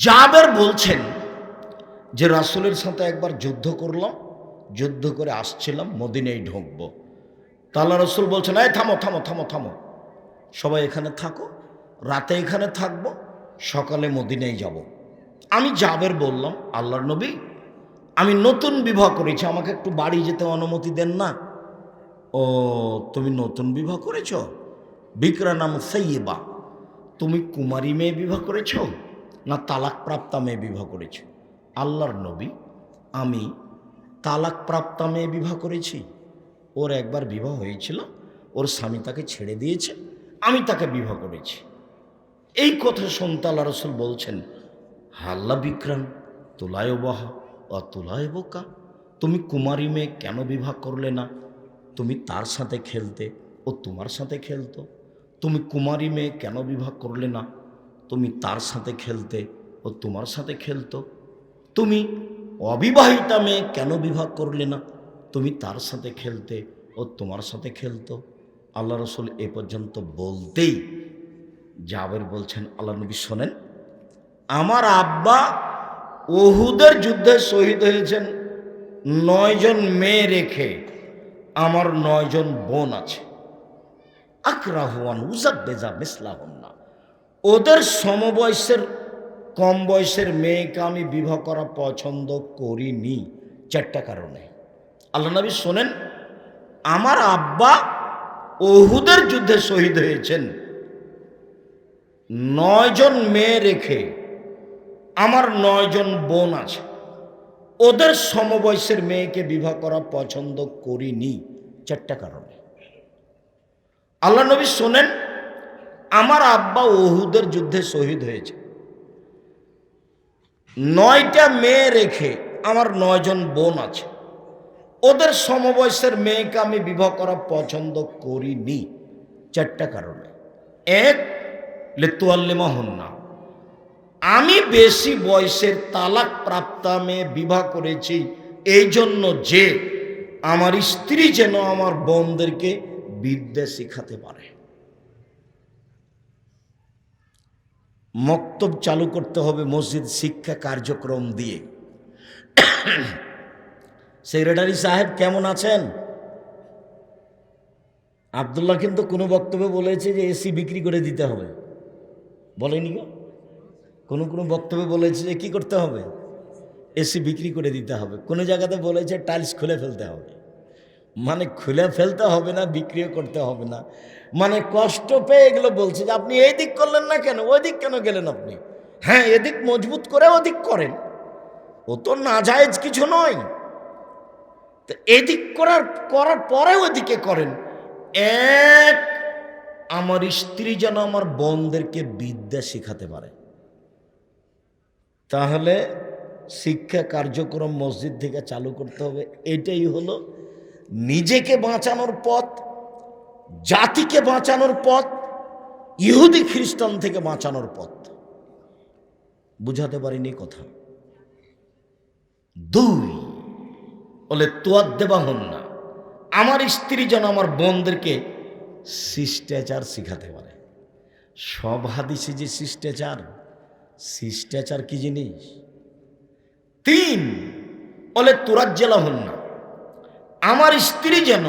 জাবের বলছেন যে রাসূলের সাথে একবার যুদ্ধ করলাম, যুদ্ধ করে আসছিলাম মদিনেই ঢুকবো। তাল্লা রসুল বলছেন, এই থামো থামো থামো থামো। সবাই এখানে থাকো, রাতে এখানে থাকব, সকালে মদিনেই যাব। আমি জাবের বললাম, আল্লাহর নবী, আমি নতুন বিবাহ করেছি, আমাকে একটু বাড়ি যেতে অনুমতি দেন না। ও, তুমি নতুন বিবাহ করেছ? বিক্রা নাম সৈয়বা তুমি কুমারী মেয়ে বিবাহ করেছ? না তালাকপ্রাপ্তা মেয়ে বিবাহ করেছ। আল্লাহর নবী, আমি তালাকপ্রাপ্তা মেয়ে বিবাহ করেছি। ওর একবার বিবাহ হয়েছিল, ওর স্বামী তাকে ছেড়ে দিয়েছে, আমি তাকে বিবাহ করেছি। এই কথা শুনতে আল্লাহ রসুল বলছেন, হাল্লা বিক্রাম, তুলায় বাহা অ তুলায় বোকা। তুমি কুমারী মেয়ে কেন বিবাহ করলে না? তুমি তার সাথে খেলতে ও তোমার সাথে খেলতো। তুমি কুমারী মেয়ে কেন বিবাহ করলে না? তুমি তার সাথে খেলতে ও তোমার সাথে খেলতো। তুমি অবিবাহিতা মেয়ে কেন বিবাহ করলে না? তুমি তার সাথে খেলতে ও তোমার সাথে খেলতো। আল্লাহ রসুল এ পর্যন্ত বলতেই জাবের বলছেন, আল্লাহ নবী শোনেন, আমার আব্বা ওহুদের যুদ্ধে শহীদ হয়েছেন নয়জন মেয়ে রেখে আমার নয়জন বোন আছে। আকরাহুয়ান উজাব্বেজা মিসলাহন্না ওদের সমবয়সের কম বয়সের মেয়েকে আমি বিবাহ করা পছন্দ করিনি, চারটা কারণে। আল্লাহ নবী শোনেন, আমার আব্বা ওহুদের যুদ্ধে শহীদ হয়েছেন। নয়জন মেয়ে রেখে আমার নয়জন বোন আছে। ওদের সমবয়সের মেয়েকে বিবাহ করা পছন্দ করিনি, চারটা কারণে। আল্লাহ নবী শোনেন আমার আব্বা ওহুদের যুদ্ধে শহীদ হয়েছে। নয়টা মেয়ে রেখে আমার নয়জন বোন আছে। ওদের সমবয়সের মেয়েকে আমি বিবাহ করা পছন্দ করিনি, চারটা কারণে। এক লেতুয়াল্লিমা হন না আমি বেশি বয়সের তালাক প্রাপ্তা মেয়ে বিবাহ করেছি এই জন্য যে আমার স্ত্রী যেন আমার বোনদেরকে বিদ্যা শেখাতে পারে। মক্তব চালু করতে হবে মসজিদ শিক্ষা কার্যক্রম দিয়ে। সেক্রেটারি সাহেব কেমন আছেন? আবদুল্লাহ কিন্তু কোনো বক্তব্যে বলেছে যে এসি বিক্রি করে দিতে হবে। বলেনি গো। কোনো কোনো বক্তব্যে বলেছে যে কী করতে হবে? এসি বিক্রি করে দিতে হবে। কোনো জায়গাতে বলেছে টাইলস খুলে ফেলতে হবে। মানে খুলে ফেলতে হবে না, বিক্রিও করতে হবে না। মানে কষ্ট পেয়ে এগুলো বলছে যে আপনি এই দিক করলেন না কেন, ওই দিক কেন গেলেন আপনি? হ্যাঁ এদিক মজবুত করে ওদিক করেন। ও তো না নাজায়েজ কিছু নয়। তো এদিক করার করার পরে ওদিকে করেন। এক, আমার স্ত্রী যেন আমার বোনদেরকে বিদ্যা শেখাতে পারে। তাহলে শিক্ষা কার্যক্রম মসজিদ থেকে চালু করতে হবে। এটাই হলো নিজেকে বাঁচানোর পথ, জাতিকে বাঁচানোর পথ, ইহুদি খ্রিস্টান থেকে বাঁচানোর পথ। বুঝাতে পারিনি কথা। দুই, বলে তোয়ার দেবা হন না। আমার স্ত্রী যেন আমার বোনদেরকে শিষ্টাচার শিখাতে পারে। সব হাদিসে যে শিষ্টাচার শিষ্টাচার কি জিনিস? তিন, বলে, তোরাজ্জেলা হন না। আমার স্ত্রী যেন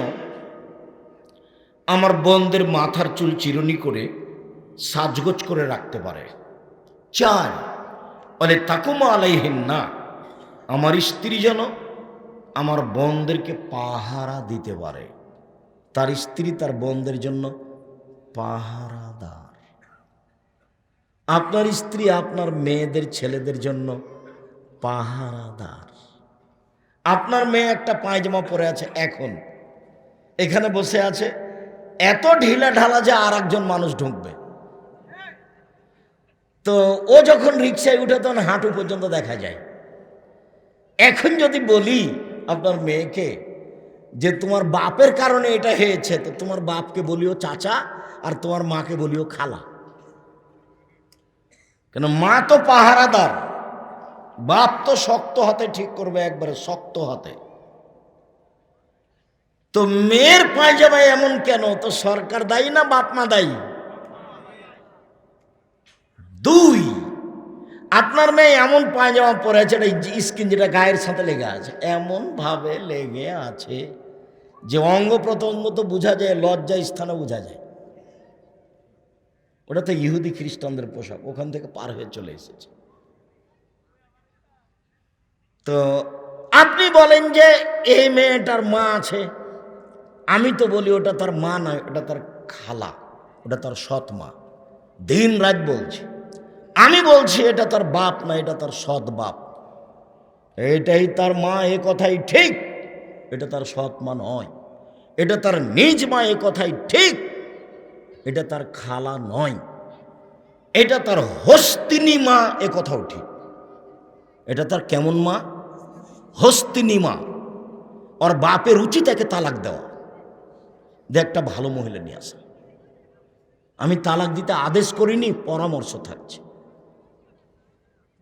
আমার বোনদের মাথার চুল চিরুনি করে সাজগোজ করে রাখতে পারে। চার বলে, তাকুমা আলাইহীন না। আমার স্ত্রী যেন আমার বোনদেরকে পাহারা দিতে পারে। তার স্ত্রী তার বোনদের জন্য পাহারাদার। আপনার স্ত্রী আপনার মেয়েদের, ছেলেদের জন্য পাহারাদার। আপনার মেয়ে একটা পায়জামা পরে আছে এখন। এখানে বসে আছে, এত ঢিলা ঢালা যে আর একজন মানুষ ঢুকবে। তো ও যখন রিক্সায় উঠে তখন হাঁটু পর্যন্ত দেখা যায়। এখন যদি বলি আপনার মেয়েকে যে তোমার বাপের কারণে এটা হয়েছে, তো তোমার বাপকে বলিও চাচা আর তোমার মাকে বলিও খালা। কেন মা তো পাহারাদার। বাপ তো শক্ত হাতে ঠিক করবে, একবারে শক্ত হাতে। তো মেয়ের পায়জামা এমন কেন? তো সরকার দায়ী না বাপ মা দায়ী? দুই, আপনার মেয়ে এমন পায়জামা পরে আছে স্কিন যেটা গায়ের সাথে লেগে আছে। এমনভাবে লেগে আছে যে অঙ্গ প্রত্যঙ্গ তো বোঝা যায়, লজ্জা স্থানে বোঝা যায়। ওটা তো ইহুদি খ্রিস্টানদের পোশাক, ওখান থেকে পার হয়ে চলে এসেছে। তো আপনি বলেন যে এই মেয়েটার মা আছে। আমি তো বলি ওটা তার মা নয় ওটা তার খালা, ওটা তার সৎ মা। দিন রাত বলছি। আমি বলছি এটা তার বাপ না, এটা তার সৎ বাপ। এটাই তার মা, এ কথাই ঠিক। এটা তার সৎ মা নয়। এটা তার নিজ মা, এ কথাই ঠিক। এটা তার খালা নয়। এটা তার হস্তিনী মা, এ কথাও ঠিক। এটা তার কেমন মা? হস্তিনী মা ওর বাপের উচিত একে তালাক দেওয়া। যে একটা ভালো মহিলা নিয়ে আসা। আমি তালাক দিতে আদেশ করিনি, পরামর্শ থাকছে।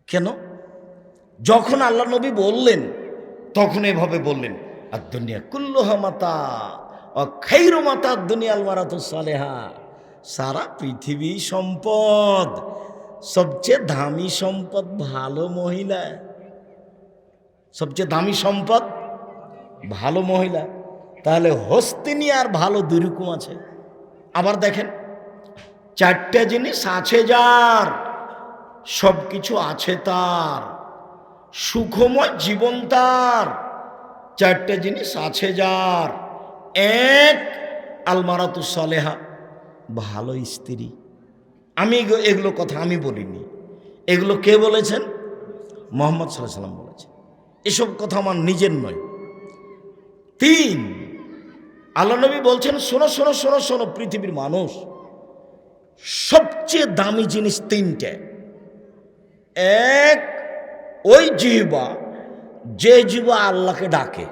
কেন? যখন আল্লাহ নবী বললেন, তখন এভাবে বললেন আর দুনিয়া কুল্লোহা মাতা খৈর মাতা দুনিয়াল মারাত সালেহা। সারা পৃথিবী সম্পদ, সবচেয়ে দামি সম্পদ ভালো মহিলা। সবচেয়ে দামি সম্পদ, ভালো মহিলা, তাহলে হস্তিনী আর ভালো দুরকম আছে। আবার দেখেন, চারটে জিনিস আছে যার সব কিছু আছে তার, সুখময় জীবন তার, চারটে জিনিস আছে যার, এক আলমারাতু সলেহা, ভালো স্ত্রী। আমি এগু- এগুলো কথা আমি বলিনি। এগুলো কে বলেছেন? মোহাম্মদ সাল্লাহ সাল্লাম বলেছেন। এসব কথা আমার নিজের নয়। তিন, আল্লাহ নবী বলছেন, শোনো শোনো শোনো শোনো, পৃথিবীর মানুষ, সবচেয়ে দামি জিনিস তিনটে। এক, ওই জিহবা, যে জিহবা আল্লাহকে ডাকে।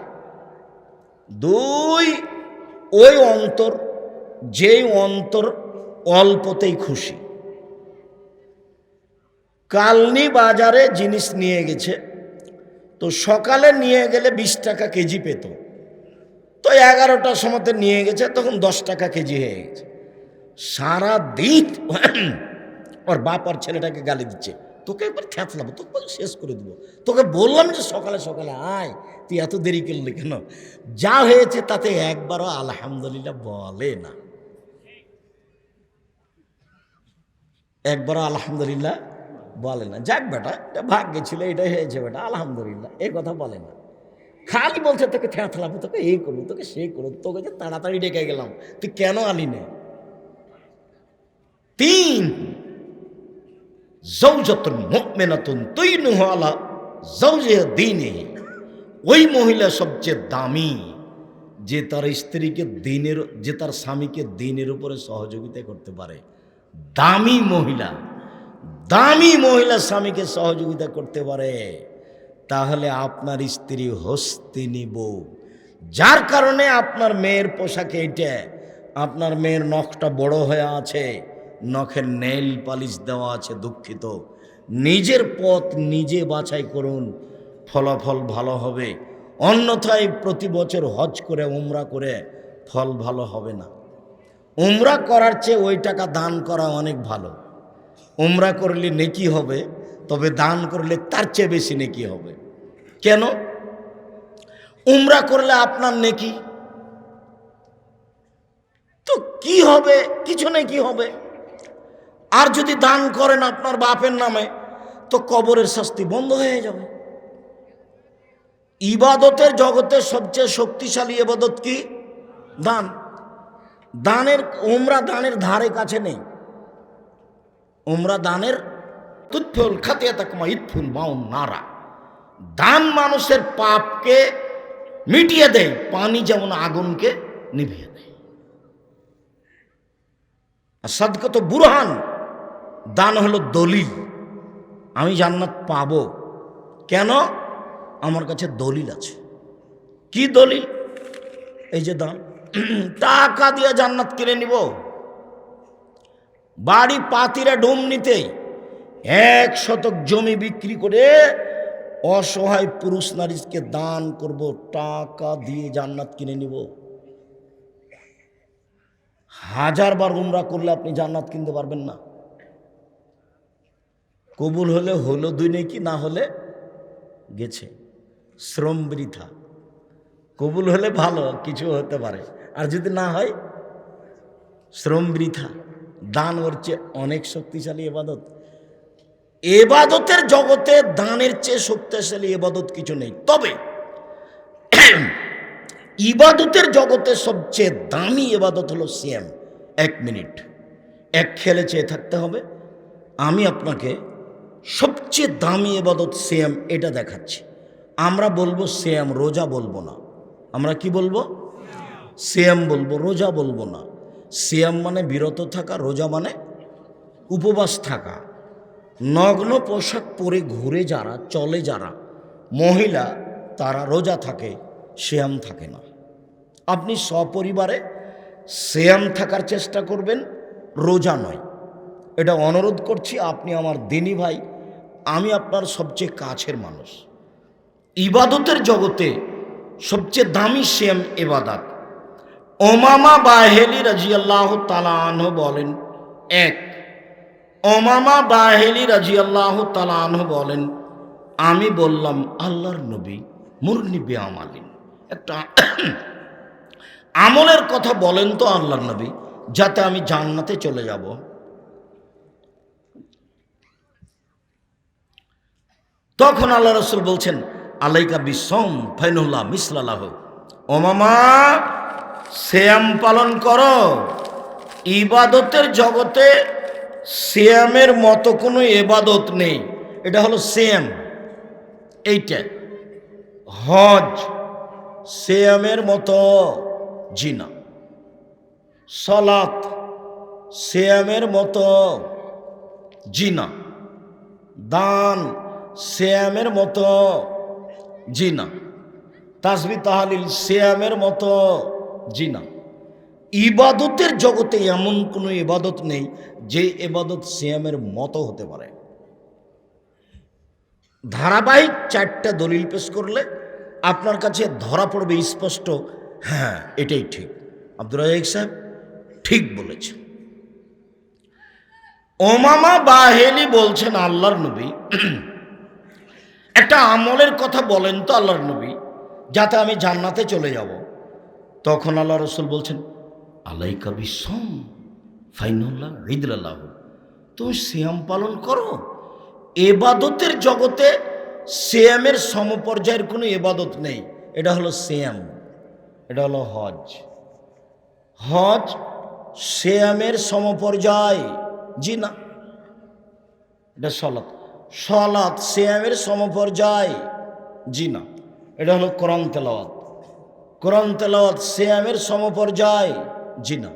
দুই, ওই অন্তর, যেই অন্তর অল্পতেই খুশি। কালনি বাজারে জিনিস নিয়ে গেছে তো সকালে নিয়ে গেলে বিশ টাকা কেজি পেত। তো এগারোটার সময়তে নিয়ে গেছে, তখন দশ টাকা কেজি হয়ে গেছে। সারা দিন ওর বাপ আর ছেলেটাকে গালি দিচ্ছে, তোকে একবার থ্যাঁচলাবো তোকে শেষ করে দিব। তোকে বললাম যে সকালে সকালে আয়, তুই এত দেরি করলি কেন? যা হয়েছে তাতে একবারও আলহামদুলিল্লাহ বলে না। একবারও আলহামদুলিল্লাহ বলে না, যাক বেটা, এটা ভাগ্যে ছিল, এটাই হয়েছে বেটা, আলহামদুলিল্লাহ। এই কথা বলে না। খালি বলছে, তোকে থ্যাঁচলাবো তোকে এই করব, তোকে সে করব, তোকে যে তাড়াতাড়ি ডেকে গেলাম, তুই কেন আলি না? তিন জৌজতুন মুমিনাতুন তুইনুহু আলা জৌজে দিনে ওই মহিলা সবচেয়ে দামি, যে তার স্ত্রীকে দিনের, যে তার স্বামীকে দিনের উপরে সহযোগিতা করতে পারে। দামি মহিলা। দামি মহিলা স্বামীকে সহযোগিতা করতে পারে, তাহলে আপনার স্ত্রী হস্তিনী বউ যার কারণে আপনার মেয়ের পোশাকে এটা আপনার মেয়ের নখটা বড় হয়ে আছে, নখের নেল পালিশ দেওয়া আছে দুঃখিত। নিজের পথ নিজে বাছাই করুন, ফলাফল ভালো হবে। অন্যথায় প্রতি বছর হজ করে, উমরা করে ফল ভালো হবে না। উমরা করার চেয়ে ওই টাকা দান করা অনেক ভালো। উমরা করলে নেকি হবে, তবে দান করলে তার চেয়ে বেশি নেকি হবে। কেন? উমরা করলে আপনার নেকি। তো কি হবে? কিছু নেকি হবে? আর যদি দান করেন আপনার বাপের নামে, তো কবরের শাস্তি বন্ধ হয়ে যাবে। ইবাদতের জগতের সবচেয়ে শক্তিশালী ইবাদত কি? দান। দানের, উমরা দানের ধারে কাছে নেই। উমরা দানের তুৎফুল খাতিয়া তাকমা ইৎফুল মাউন নারা। দান মানুষের পাপকে মিটিয়ে দেয়, পানি যেমন আগুনকে নিভিয়ে দেয়। আর সাদকত বুরহান, দান হলো দলিল। আমি জান্নাত পাবো। কেন? আমার কাছে দলিল আছে। কি দলিল? এই যে দান। টাকা দিয়ে জান্নাত কিনে নিব। বাড়ি পাতিরা ডুম নিতেই এক শতক জমি বিক্রি করে অসহায় পুরুষ নারীকে দান করব, টাকা দিয়ে জান্নাত কিনে নিব। হাজার বার উমরা করলে আপনি জান্নাত কিনতে পারবেন না। কবুল হলে হলো দুই নেকি, না হলে গেছে। শ্রম বৃথা। কবুল হলে ভালো, কিছু হতে পারে। আর যদি না হয়, শ্রম বৃথা। দান ওর চেয়ে অনেক শক্তিশালী এবাদত। এবাদতের জগতে দানের চেয়ে শক্তিশালী এবাদত কিছু নেই। তবে ইবাদতের জগতে সবচেয়ে দামি এবাদত হলো সিএম এক মিনিট। এক খেলে চেয়ে থাকতে হবে। আমি আপনাকে সবচেয়ে দামি এবাদত সিএম এটা দেখাচ্ছি। আমরা বলব সিএম রোজা বলব না। আমরা কি বলব? সিএম বলব, রোজা বলব না। সিএম মানে বিরত থাকা, রোজা মানে উপবাস থাকা। নগ্ন পোশাক পরে ঘুরে যারা, চলে যারা, মহিলা, তারা রোজা থাকে শ্যাম থাকে না। আপনি সপরিবারে শ্যাম থাকার চেষ্টা করবেন, রোজা নয়। এটা অনুরোধ করছি, আপনি আমার দিনী ভাই, আমি আপনার সবচেয়ে কাছের মানুষ। ইবাদতের জগতে সবচেয়ে দামি শ্যাম এবাদাত। ওমামা বাহেলি রাজিয়াল্লাহ তালাহ বলেন, এক, ওমামা বাহেলি রাজিয়াল্লাহ তালাহ বলেন, আমি বললাম, আল্লাহর নবী মুরনিবে আমালিন একটা আমলের কথা বলেন তো আল্লাহর নবী, যাতে আমি জান্নাতে চলে যাব। তখন আল্লাহ রসুল বলছেন, আলাইকা বিসম ফাইনুল্লাহ মিসলাল্লাহ ওমামা শ্যাম পালন করো। ইবাদতের জগতে শ্যামের মতো কোনো এবাদত নেই। এটা হলো শ্যাম। এইটা। হজ শ্যামের মতো জিনা। সলাত শ্যামের মতো জিনা। দান শ্যামের মতো জিনা। তাসবি তাহালিল শ্যামের মতো জিনা ইবাদতের জগতে এমন কোনো ইবাদত নেই যে এবাদত সিয়ামের মতো হতে পারে। ধারাবাহিক চারটা দলিল পেশ করলে আপনার কাছে ধরা পড়বে স্পষ্ট হ্যাঁ এটাই ঠিক। আব্দুর রাজাক সাহেব ঠিক বলেছেন। ওমামা বাহেলি বলছেন আল্লাহর নবী, একটা আমলের কথা বলেন তো আল্লাহর নবী, যাতে আমি জান্নাতে চলে যাব। তখন আল্লাহ রসুল বলছেন, আলাইকা বিশ্বম ফাইনুল্লাহ ঈদুল্লাহ তুমি সিয়াম পালন করো। এবাদতের জগতে সিয়ামের সমপর্যায়ের কোনো এবাদত নেই। এটা হলো সিয়াম, এটা হলো হজ। হজ সিয়ামের সমপর্যায়, জি না? এটা সলাৎ। সলাৎ সিয়ামের সমপর্যায়, জি না? এটা হলো কোরআন তেলাওয়াত। কোরআন তেলাওয়াত, সিয়ামের সমপর্যায় জি না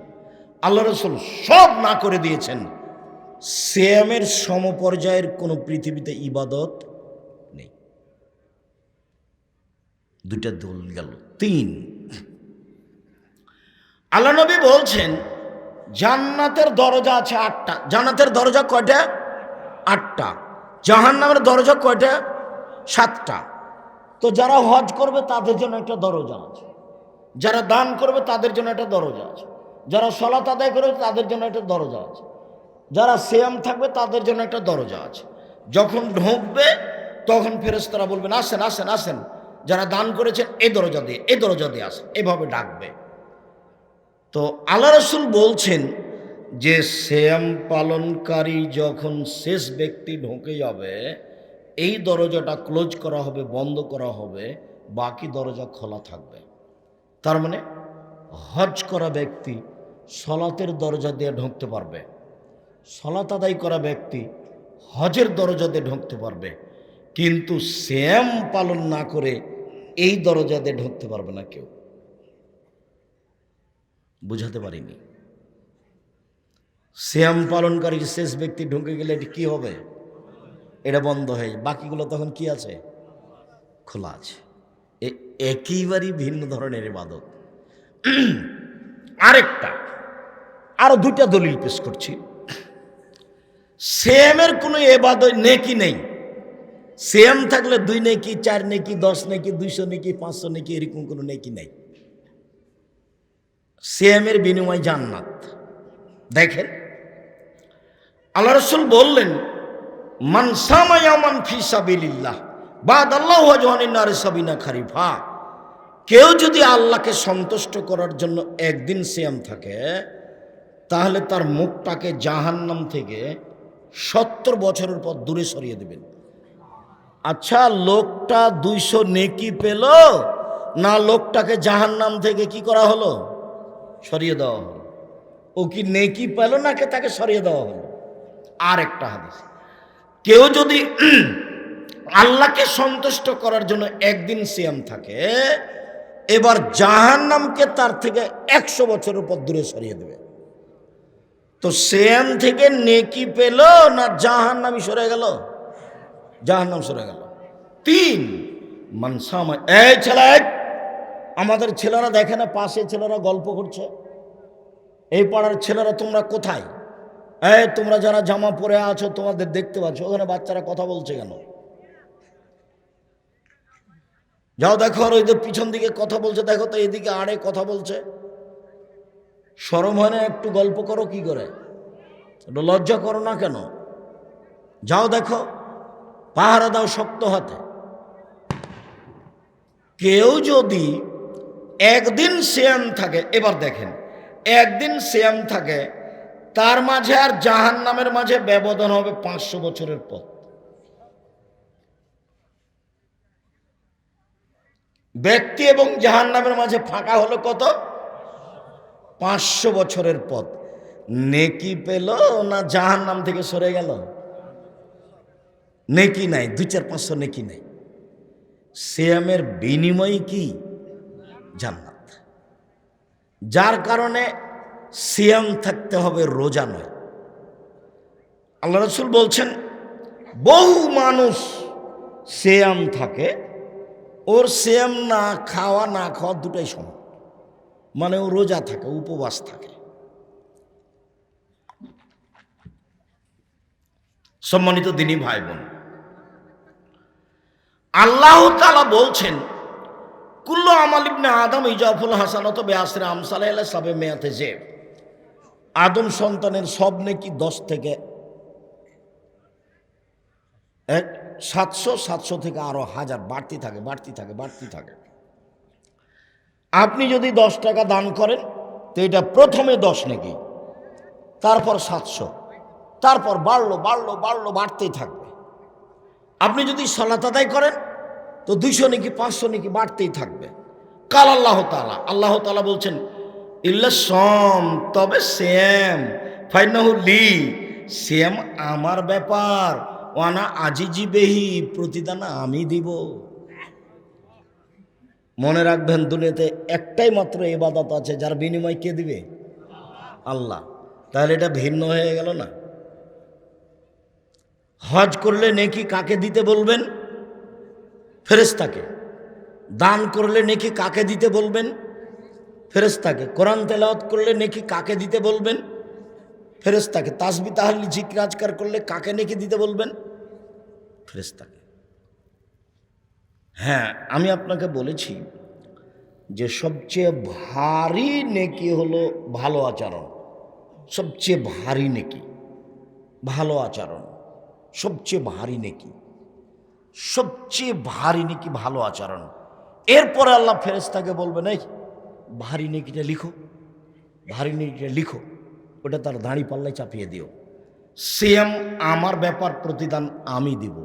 আল্লাহ রসুল সব না করে দিয়েছেন। সিয়ামের সমপর্যায়ের কোনো পৃথিবীতে ইবাদত নেই। দুইটা দোল গেল। তিন, আল্লাহ নবী বলছেন, জান্নাতের দরজা আছে আটটা। জান্নাতের দরজা কয়টা? আটটা। জাহান্নামের দরজা কয়টা? সাতটা। তো যারা হজ করবে তাদের জন্য একটা দরজা আছে। যারা দান করবে তাদের জন্য একটা দরজা আছে। যারা সলাত আদায় করবে তাদের জন্য একটা দরজা আছে। যারা সেম থাকবে তাদের জন্য একটা দরজা আছে। যখন ঢুকবে, তখন ফেরেস্তারা বলবেন আসেন আসেন আসেন। যারা দান করেছেন এই দরজা দিয়ে এই দরজা দিয়ে আসেন। এভাবে ডাকবে। তো আল্লাহ রসুল বলছেন যে শ্যাম পালনকারী যখন শেষ ব্যক্তি ঢুকে যাবে, এই দরজাটা ক্লোজ করা হবে, বন্ধ করা হবে, বাকি দরজা খোলা থাকবে। তার মানে হজ করা ব্যক্তি সলাতের দরজা দিয়ে ঢুকতে পারবে। সলাত আদায় করা ব্যক্তি হজের দরজা দিয়ে ঢুকতে পারবে। কিন্তু শ্যাম পালন না করে এই দরজা দিয়ে ঢুকতে পারবে না কেউ। বুঝাতে পারিনি। শ্যাম পালনকারী শেষ ব্যক্তি ঢুকে গেলে এটি কি হবে? এটা বন্ধ হয়ে। বাকিগুলো তখন কি আছে? খোলা আছে। এ- একেবারেই ভিন্ন ধরনের ইবাদত। আরেকটা, আরও দুইটা দলিল পেশ করছি। সেমের কোনো এবাদত নেকি নেই। সেম থাকলে দুই নেকি, চার নেকি, দশ নেকি, দুইশো নেকি, পাঁচশো নেকি, এরকম কোনো নেকি নেই। সেমের বিনিময় জান্নাত। দেখেন, আল্লাহ রসুল বললেন মানসামায়ামান ফি সাবিলিল্লাহ। বাদ আল্লাহ জহানিনারে সাবিনা খারিফা। কেউ যদি আল্লাহকে সন্তুষ্ট করার জন্য একদিন সিয়াম থাকে, তাহলে তার মুখটাকে জাহান্নাম থেকে সত্তর বছরের পর দূরে সরিয়ে দেবেন। আচ্ছা লোকটা দুইশো নেকি পেল, না লোকটাকে জাহান্নাম থেকে কি করা হলো? সরিয়ে দেওয়া হলো। ও কি নেকি পেল নাকি তাকে সরিয়ে দেওয়া হলো? আর একটা হাদিস। কেউ যদি আল্লাহকে সন্তুষ্ট করার জন্য একদিন সিয়াম থাকে, এবার জাহান্নামকে তার থেকে একশো বছরের পর দূরে সরিয়ে দেবে। তো সিয়াম থেকে নেকি পেল না জাহান্নামই সরে গেল? জাহান্নাম সরে গেল। তিন মানসামা এই ছেলে! আমাদের ছেলেরা দেখে না পাশে ছেলেরা গল্প করছে? এই পাড়ার ছেলেরা তোমরা কোথায়? এই তোমরা যারা জামা পরে আছো, তোমাদের দেখতে পাচ্ছ, ওখানে বাচ্চারা কথা বলছে কেন? যাও দেখো আর ওই যে পিছন দিকে কথা বলছে, দেখো তো এদিকে আড়ে কথা বলছে। সরম হয় না একটু গল্প করো কি করে? লজ্জা করো না কেন? যাও দেখো, পাহারা দাও শক্ত হাতে। কেউ যদি একদিন শ্যাম থাকে, এবার দেখেন, একদিন শ্যাম থাকে, তার মাঝে আর জাহান নামের মাঝে ব্যবধান হবে পাঁচশো বছরের পথ ব্যক্তি এবং জাহান নামের মাঝে ফাঁকা হলো কত? পাঁচশো বছরের পথ। নেকি পেল না জাহান নাম থেকে সরে গেল? নেকি নাই, দুই চার পাঁচশো নেকি নাই। শ্যামের বিনিময় কি? জান্নাত। যার কারণে সিয়াম থাকতে হবে রোজা নয়। আল্লাহ রসুল বলছেন, বহু মানুষ সেয়াম থাকে ওর সেয়াম না খাওয়া না খাওয়া দুটাই সমান। মানে ও রোজা থাকে, উপবাস থাকে। সম্মানিত দিনী ভাই বোন আল্লাহ তালা বলছেন, কুল্লো আমাল ইবনে আদম ইজাফুল হাসানত বেআসরে আমসালে এলে সবে মেয়াতে যে, আদম সন্তানের সব নাকি দশ থেকে এক সাতশো সাতশো থেকে আরও হাজার, বাড়তি থাকে বাড়তি থাকে বাড়তি থাকে। আপনি যদি দশ টাকা দান করেন, তো এটা প্রথমে দশ নাকি? তারপর সাতশো, তারপর বাড়লো বাড়লো বাড়লো, বাড়তেই থাকবে। আপনি যদি সলাত আদায় করেন, তো দুইশো নাকি, পাঁচশো নাকি, বাড়তেই থাকবে। কাল আল্লাহ তালা আল্লাহ তালা বলছেন, ইল্লা সম, তবে শ্যাম, ফাইনাহু লি, শ্যাম আমার ব্যাপার ওয়ানা আজিজি বেহি, প্রতিদান আমি দিব। মনে রাখবেন, দুনিয়াতে একটাই মাত্র এবাদত আছে, যার বিনিময় কে দিবে? আল্লাহ। তাহলে এটা ভিন্ন হয়ে গেল না? হজ করলে নেকি কাকে দিতে বলবেন? ফেরেস্তাকে দান করলে নেকি কাকে দিতে বলবেন? ফেরেস্তাকে কোরআন তেলাওয়াত করলে নেকি কাকে দিতে বলবেন? ফেরেস্তাকে তাসবি তাহলি জিক্রাজকার করলে কাকে নেকি দিতে বলবেন? ফেরেস্তাকে হ্যাঁ আমি আপনাকে বলেছি যে সবচেয়ে ভারী নেকি হলো ভালো আচরণ। সবচেয়ে ভারী নেকি, ভালো আচরণ, সবচেয়ে ভারী নেকি, সবচেয়ে ভারী নেকি, ভালো আচরণ। এরপরে আল্লাহ ফেরেস্তাকে বলবেন, এই, ভারী নেকিটা লিখো, ভারী নেকিটা লিখো। ওটা তার দাঁড়ি পাল্লায় চাপিয়ে দিও। সেম আমার ব্যাপার প্রতিদান আমি দিব।